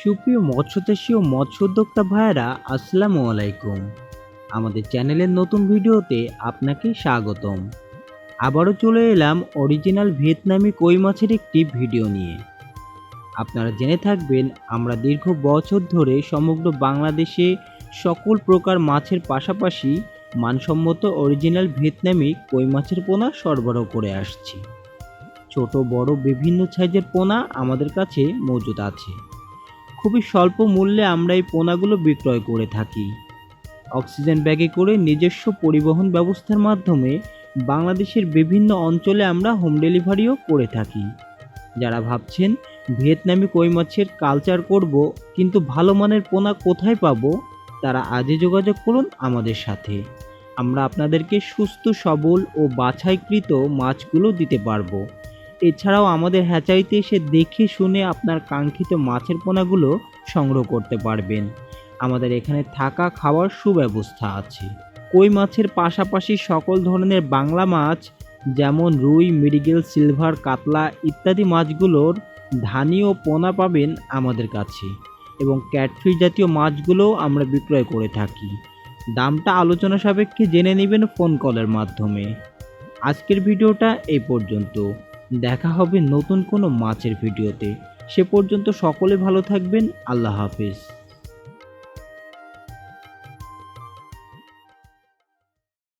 সুপ্রিয় মৎস্যচাষী ও মৎস্য উদ্যোক্তা ভাইয়েরা, আসসালামু আলাইকুম। আমাদের চ্যানেলের নতুন ভিডিওতে আপনাকে স্বাগতম। আবারও চলে এলাম অরিজিনাল ভিয়েতনামি কই মাছের একটি ভিডিও নিয়ে। আপনারা জেনে থাকবেন, আমরা দীর্ঘ বছর ধরে সমগ্র বাংলাদেশে সকল প্রকার মাছের পাশাপাশি মানসম্মত অরিজিনাল ভিয়েতনামি কই মাছের পোনা সরবরাহ করে আসছি। ছোট, বড়, বিভিন্ন সাইজের পোনা আমাদের কাছে মজুদ আছে। খুবই স্বল্প মূল্যে আমরা এই পোনাগুলো বিক্রয় করে থাকি। অক্সিজেন ব্যাগে করে নিজস্ব পরিবহন ব্যবস্থার মাধ্যমে বাংলাদেশের বিভিন্ন অঞ্চলে আমরা হোম ডেলিভারিও করে থাকি। যারা ভাবছেন ভিয়েতনামি কই মাছের কালচার করব, কিন্তু ভালো মানের পোনা কোথায় পাবো, তারা আজই যোগাযোগ করুন আমাদের সাথে। আমরা আপনাদেরকে সুস্থ, সবল ও বাছাইকৃত মাছগুলো দিতে পারব। এছাড়াও আমাদের হ্যাচারিতে এসে দেখে শুনে আপনার কাঙ্ক্ষিত মাছের পোনাগুলো সংগ্রহ করতে পারবেন। আমাদের এখানে থাকা খাওয়ার সুব্যবস্থা আছে। কই মাছের পাশাপাশি সকল ধরনের বাংলা মাছ, যেমন রুই, মৃগেল, সিলভার, কাতলা ইত্যাদি মাছগুলোর ধানি ও পোনা পাবেন আমাদের কাছে। এবং ক্যাটফিশ জাতীয় মাছগুলোও আমরা বিক্রয় করে থাকি। দামটা আলোচনা সাপেক্ষে জেনে নেবেন ফোন কলের মাধ্যমে। আজকের ভিডিওটা এই পর্যন্ত। দেখা হবে নতুন কোনো মাছের ভিডিওতে। সে পর্যন্ত সকলে ভালো থাকবেন আল্লাহ হাফিজ।